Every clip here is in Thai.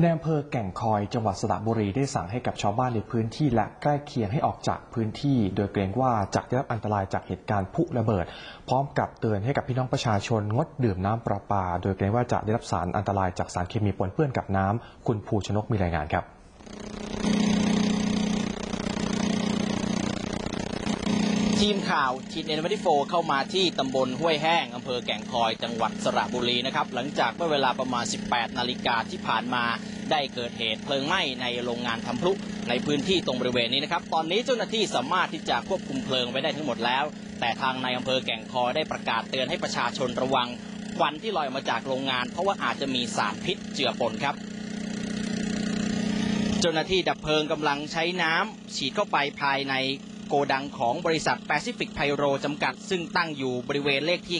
ในอำเภอแก่งคอยจังหวัดสระบุรีได้สั่งให้กับชาวบ้านในพื้นที่และใกล้เคียงให้ออกจากพื้นที่ โดยเกรงว่าจะได้รับอันตรายจากเหตุการณ์พุระเบิด พร้อมกับเตือนให้กับพี่น้องประชาชนงดดื่มน้ำประปา โดยเกรงว่าจะได้รับสารอันตรายจากสารเคมีปนเปื้อนกับน้ำคุณภูชนกมีรายงานครับ ทีมข่าวทีเอ็นวัตโฟเข้ามาที่ตำบลห้วยแห้งอำเภอแก่งคอยจังหวัดสระบุรีนะครับหลังจากเมื่อเวลาประมาณ 18 นาฬิกาที่ผ่านมาได้เกิดเหตุเพลิงไหม้ในโรงงานทำพลุในพื้นที่ตรงบริเวณนี้นะครับ ตอนนี้เจ้าหน้าที่สามารถที่จะควบคุมเพลิงไว้ได้ทั้งหมดแล้ว แต่ทางในอำเภอแก่งคอยได้ประกาศเตือนให้ประชาชนระวังควันที่ลอยออกมาจากโรงงาน เพราะว่าอาจจะมีสารพิษเจือปนครับเจ้าหน้าที่ดับเพลิงกำลังใช้น้ำฉีดเข้าไปภายใน กดังของบริษัทแปซิฟิกไพโรจำกัด ซึ่งตั้งอยู่บริเวณเลขที่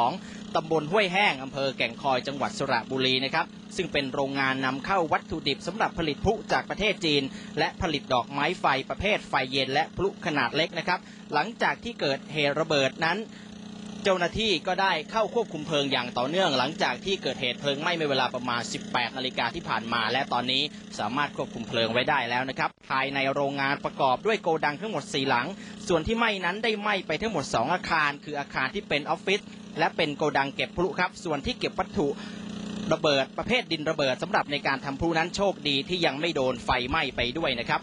92 ตำบลห้วยแห้งอำเภอแก่งคอยจังหวัดสระบุรีนะครับ ซึ่งเป็นโรงงานนำเข้าวัตถุดิบสำหรับผลิตพลุจากประเทศจีน และผลิตดอกไม้ไฟประเภทไฟเย็นและพลุขนาดเล็กนะครับ หลังจากที่เกิดเหตุระเบิดนั้น เจ้าหน้าที่ก็ได้เข้าควบคุมเพลิงอย่างต่อเนื่องหลังจากที่เกิดเหตุเพลิงไหม้ในเวลาประมาณ 18 นาฬิกาที่ผ่านมา และตอนนี้สามารถควบคุมเพลิงไว้ได้แล้วนะครับ ภายในโรงงานประกอบด้วยโกดังทั้งหมด 4 หลัง ส่วนที่ไหม้นั้นได้ไหม้ไปทั้งหมด 2 อาคาร คืออาคารที่เป็นออฟฟิศและเป็นโกดังเก็บพลุครับ ส่วนที่เก็บวัตถุระเบิดประเภทดินระเบิดสำหรับในการทำพลุนั้นโชคดีที่ยังไม่โดนไฟไหม้ไปด้วยนะครับ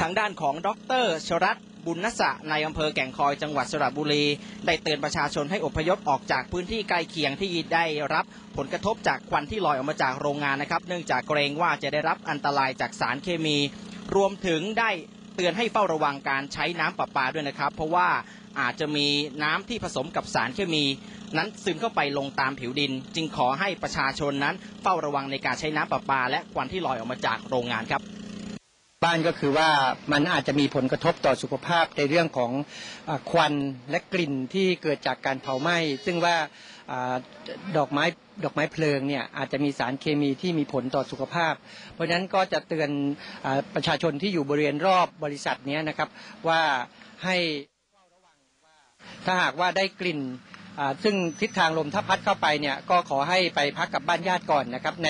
ทางด้านของดรชรัต บุญนสะในอำเภอแก่งคอยจังหวัดสระบุรี ได้เตือนประชาชนให้อพยพออกจากพื้นที่ใกล้เคียงที่ได้รับผลกระทบจากควันที่ลอยออกมาจากโรงงานนะครับ เนื่องจากเกรงว่าจะได้รับอันตรายจากสารเคมี รวมถึงได้เตือนให้เฝ้าระวังการใช้น้ำประปาด้วยนะครับ เพราะว่าอาจจะมีน้ำที่ผสมกับสารเคมี นั้นซึมเข้าไปลงตามผิวดิน จึงขอให้ประชาชนนั้นเฝ้าระวังในการใช้น้ำประปา และควันที่ลอยออกมาจากโรงงานครับ บ้านก็คือว่ามันอาจจะมีผลกระทบต่อสุขภาพในเรื่องของอควันและกลิ่นที่เกิดจากการเผาไหม้ ซึ่งว่าอดอกไม้ดอกไม้เพลิงเนี่ยอาจจะมีสารเคมีที่มีผลต่อสุขภาพ เพราะฉะนั้นก็จะเตือนอประชาชนที่อยู่บริเวณรอบบริษัทนี้นะครับว่าให้ถ้าหากว่าได้กลิ่น ซึ่งทิศทางลมถ้าพัดเข้าไปเนี่ยก็ขอให้ไปพักกับบ้านญาติก่อนนะครับ ใน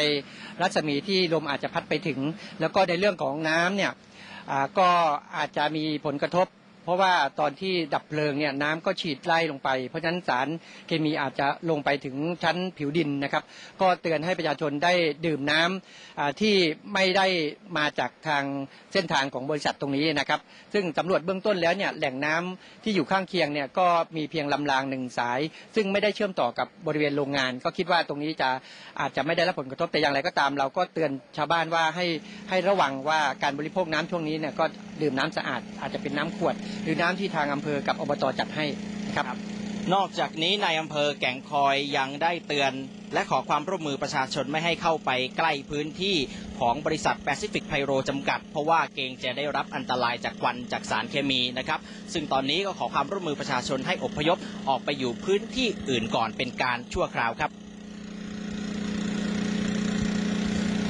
รัศมีที่ลมอาจจะพัดไปถึง แล้วก็ในเรื่องของน้ำเนี่ยก็อาจจะมีผลกระทบ เพราะว่าตอนที่ดับเพลิงเนี่ยน้ำก็ฉีดไล่ลงไป เพราะฉะนั้นสารเคมีอาจจะลงไปถึงชั้นผิวดินนะครับ ก็เตือนให้ประชาชนได้ดื่มน้ำที่ไม่ได้มาจากทางเส้นทางของบริษัทตรงนี้นะครับ ซึ่งสำรวจเบื้องต้นแล้วเนี่ยแหล่งน้ำที่อยู่ข้างเคียงเนี่ยก็มีเพียงลำรางหนึ่งสาย ซึ่งไม่ได้เชื่อมต่อกับบริเวณโรงงาน ก็คิดว่าตรงนี้จะอาจจะไม่ได้รับผลกระทบแต่อย่างไรก็ตาม เราก็เตือนชาวบ้านว่าให้ให้ระวังว่าการบริโภคน้ำช่วงนี้เนี่ยก็ ดื่มน้ำสะอาด อาจจะเป็นน้ำขวด หรือน้ำที่ทางอำเภอกับอบตจัดให้นะครับนอกจากนี้ในอำเภอแก่งคอยยังได้เตือน และขอความร่วมมือประชาชนไม่ให้เข้าไปใกล้พื้นที่ของบริษัทแปซิฟิกไพโรจำกัด เพราะว่าเกรงจะได้รับอันตรายจากควันจากสารเคมีนะครับ ซึ่งตอนนี้ก็ขอความร่วมมือประชาชนให้อพยพออกไปอยู่พื้นที่อื่นก่อนเป็นการชั่วคราวครับ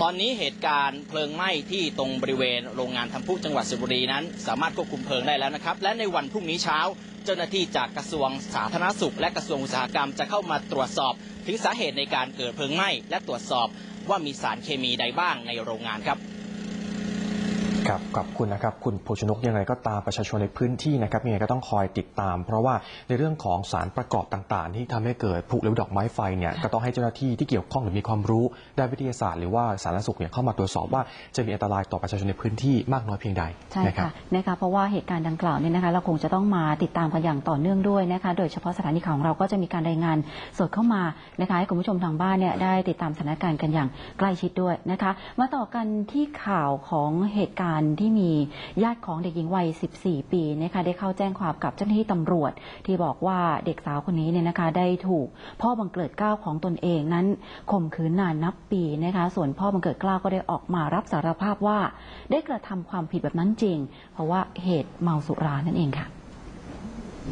ตอนนี้เหตุการณ์เพลิงไหม้ที่ตรงบริเวณโรงงานทำพุจังหวัดสุบุรีนั้น สามารถควบคุมเพลิงได้แล้วนะครับ และในวันพรุ่งนี้เช้า เจ้าหน้าที่จากกระทรวงสาธารณสุข และกระทรวงอุตสาหกรรมจะเข้ามาตรวจสอบ ถึงสาเหตุในการเกิดเพลิงไหม้และตรวจสอบว่ามีสารเคมีใดบ้างในโรงงานครับ ครับขอบคุณนะครับ คุณภูชนกยังไงก็ตามประชาชนในพื้นที่นะครับยังไงก็ต้องคอยติดตาม เพราะว่าในเรื่องของสารประกอบต่างๆ ที่ทำให้เกิดพลุหรือดอกไม้ไฟเนี่ยก็ต้องให้เจ้าหน้าที่ที่เกี่ยวข้องหรือมีความรู้ด้านวิทยาศาสตร์หรือว่าสารสุขเนี่ยเข้ามาตรวจสอบว่าจะมีอันตรายต่อประชาชนในพื้นที่มากน้อยเพียงใดใช่ค่ะนะคะเพราะว่าเหตุการณ์ดังกล่าวเนี่ยนะคะเราคงจะต้องมาติดตามกันอย่างต่อเนื่องด้วยนะคะโดยเฉพาะสถานีข่าวของเราก็จะมีการรายงานสดเข้ามานะคะให้คุณผู้ชมทางบ้านเนี่ยได้ติดตามสถานการณ์กันอย่างใกล้ชิดด้วยนะคะ มาต่อกันที่ข่าวของเหตุการณ์ที่มีญาติของเด็กหญิงวัย 14 ปีนะคะได้เข้าแจ้งความกับเจ้าหน้าที่ตำรวจ ที่บอกว่าเด็กสาวคนนี้เนี่ยนะคะได้ถูกพ่อบังเกิดเกล้าของตนเองนั้นข่มขืนนานนับปีนะคะส่วนพ่อบังเกิดเกล้าก็ได้ออกมารับสารภาพว่า ได้กระทำความผิดแบบนั้นจริง เพราะว่าเหตุเมาสุรานั่นเองค่ะ